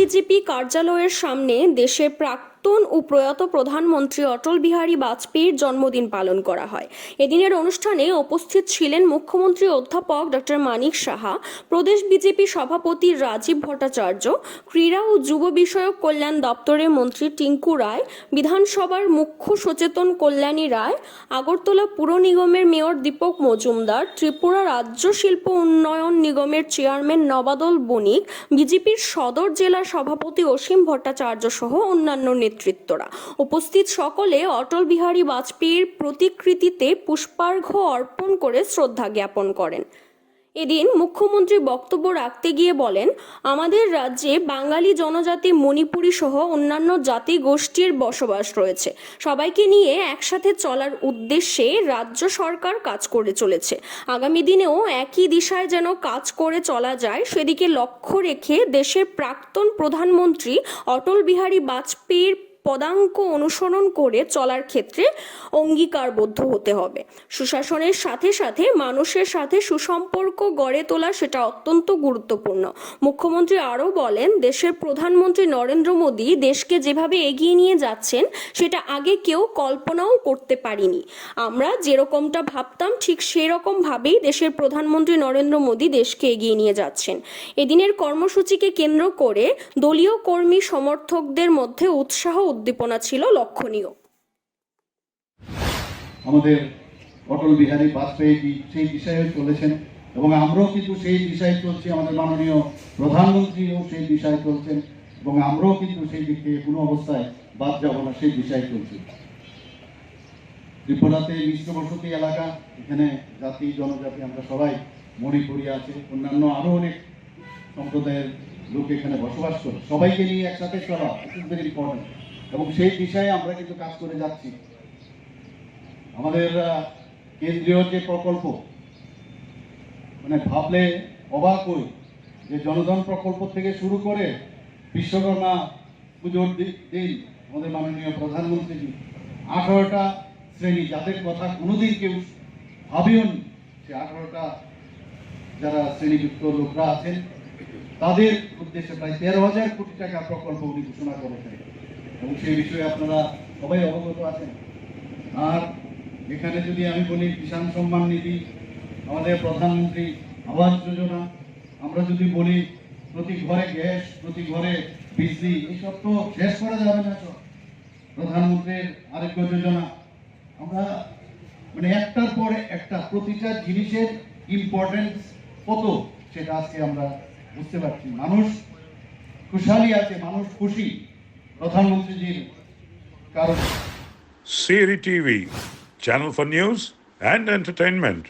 BJP কার্যালয়ের সামনে দেশের প্রাক্তন ও প্রয়াত প্রধানমন্ত্রী অটল বিহারী বাজপেয়ীর জন্মদিন পালন করা হয়। এদিনের অনুষ্ঠানে উপস্থিত ছিলেন মুখ্যমন্ত্রী অধ্যাপক ডক্টর মানিক সাহা, প্রদেশ বিজেপি সভাপতি রাজীব ভট্টাচার্য, ক্রীড়া ও যুব বিষয়ক কল্যাণ দপ্তরের মন্ত্রী টিঙ্কু রায়, বিধানসভার মুখ্য সচেতন কল্যাণী রায়, আগরতলা পুর নিগমের মেয়র দীপক মজুমদার, ত্রিপুরা রাজ্য শিল্প উন্নয়ন নিগমের চেয়ারম্যান নবাদল বণিক, বিজেপির সদর জেলা সভাপতি অসীম ভট্টাচার্য সহ অন্যান্য নেতৃত্বরা। উপস্থিত সকলে অটল বিহারী বাজপেয়ীর প্রতিকৃতিতে পুষ্পার্ঘ্য অর্পণ করে শ্রদ্ধা জ্ঞাপন করেন। এদিন মুখ্যমন্ত্রী বক্তব্য রাখতে গিয়ে বলেন, আমাদের রাজ্যে বাঙালি জনজাতি মণিপুরী সহ অন্যান্য জাতি গোষ্ঠীর বসবাস রয়েছে। সবাইকে নিয়ে একসাথে চলার উদ্দেশ্যে রাজ্য সরকার কাজ করে চলেছে। আগামী দিনেও একই দিশায় যেন কাজ করে চলা যায়, সেদিকে লক্ষ্য রেখে দেশের প্রাক্তন প্রধানমন্ত্রী অটল বিহারী বাজপেয়ীর পদাঙ্ক অনুসরণ করে চলার ক্ষেত্রে অঙ্গীকারবদ্ধ হতে হবে। সুশাসনের সাথে সাথে মানুষের সাথে সুসম্পর্ক গড়ে তোলা সেটা অত্যন্ত গুরুত্বপূর্ণ। মুখ্যমন্ত্রী আরও বলেন, দেশের প্রধানমন্ত্রী নরেন্দ্র মোদী দেশকে যেভাবে এগিয়ে নিয়ে যাচ্ছেন, সেটা আগে কেউ কল্পনাও করতে পারিনি। আমরা যেরকমটা ভাবতাম, ঠিক সেরকম ভাবেই দেশের প্রধানমন্ত্রী নরেন্দ্র মোদী দেশকে এগিয়ে নিয়ে যাচ্ছেন। এদিনের কর্মসূচিকে কেন্দ্র করে দলীয় কর্মী সমর্থকদের মধ্যে উৎসাহ উদ্দীপনা ছিল লক্ষণীয়। আমাদের অটল বিহারী বাজপেয়ী সেই দিশায় চলেছেন? এবং আমরাও কিন্তু সেই দিশায় চলছি, আমাদের মাননীয় প্রধানমন্ত্রীও সেই দিশায় চলছেন, এবং আমরাও কিন্তু সেই দিক থেকে কোনো অবস্থায় বাদ যাব না, সেই দিশায় চলছি। ত্রিপুরাতে মিশ্র বসতি এলাকা, এখানে জাতি, জনজাতি, আমরা সবাই মণিপুরি আছে, অন্যান্য আরও অনেক সম্প্রদায়ের লোক এখানে বসবাস করে। সবাইকে নিয়ে একসাথে চলা ইট ভেরি ইম্পর্টেন্ট এবং সেই দিশায় আমরা কিন্তু কাজ করে যাচ্ছি। আমাদের কেন্দ্রীয় যে প্রকল্প মানে ভাবলে অবাক হই যে জনধন প্রকল্প থেকে শুরু করে বিশ্বকর্মা পুজোর দিন আমাদের মাননীয় প্রধানমন্ত্রী আঠারোটা শ্রেণি, যাদের কথা কোনোদিন কেউ ভাবিও নি সে আঠারোটা যারা শ্রেণীযুক্ত লোকরা আছেন, তাদের উদ্দেশ্যে প্রায় তেরো হাজার কোটি টাকা প্রকল্প উনি ঘোষণা করেছেন। এবং সেই বিষয়ে আপনারা সবাই অবগত আছেন। আর এখানে যদি আমি বলি, কিষাণ সম্মান নিধি, আমাদের প্রধানমন্ত্রী আবাস যোজনা, আমরা যদি বলি, প্রতি ঘরে গ্যাস, প্রতি ঘরে বিজলি এইসব তো শেষ করা যাবে না তো। প্রধানমন্ত্রীর আরোগ্য যোজনা, আমরা মানে একটার পরে একটা, প্রতিটা জিনিসের ইম্পর্টেন্স কত সেটা আজকে আমরা বুঝতে পারছি। মানুষ খুশালি আছে, মানুষ খুশি। প্রধানমন্ত্রীজির কারণে Siri TV, channel for news and entertainment.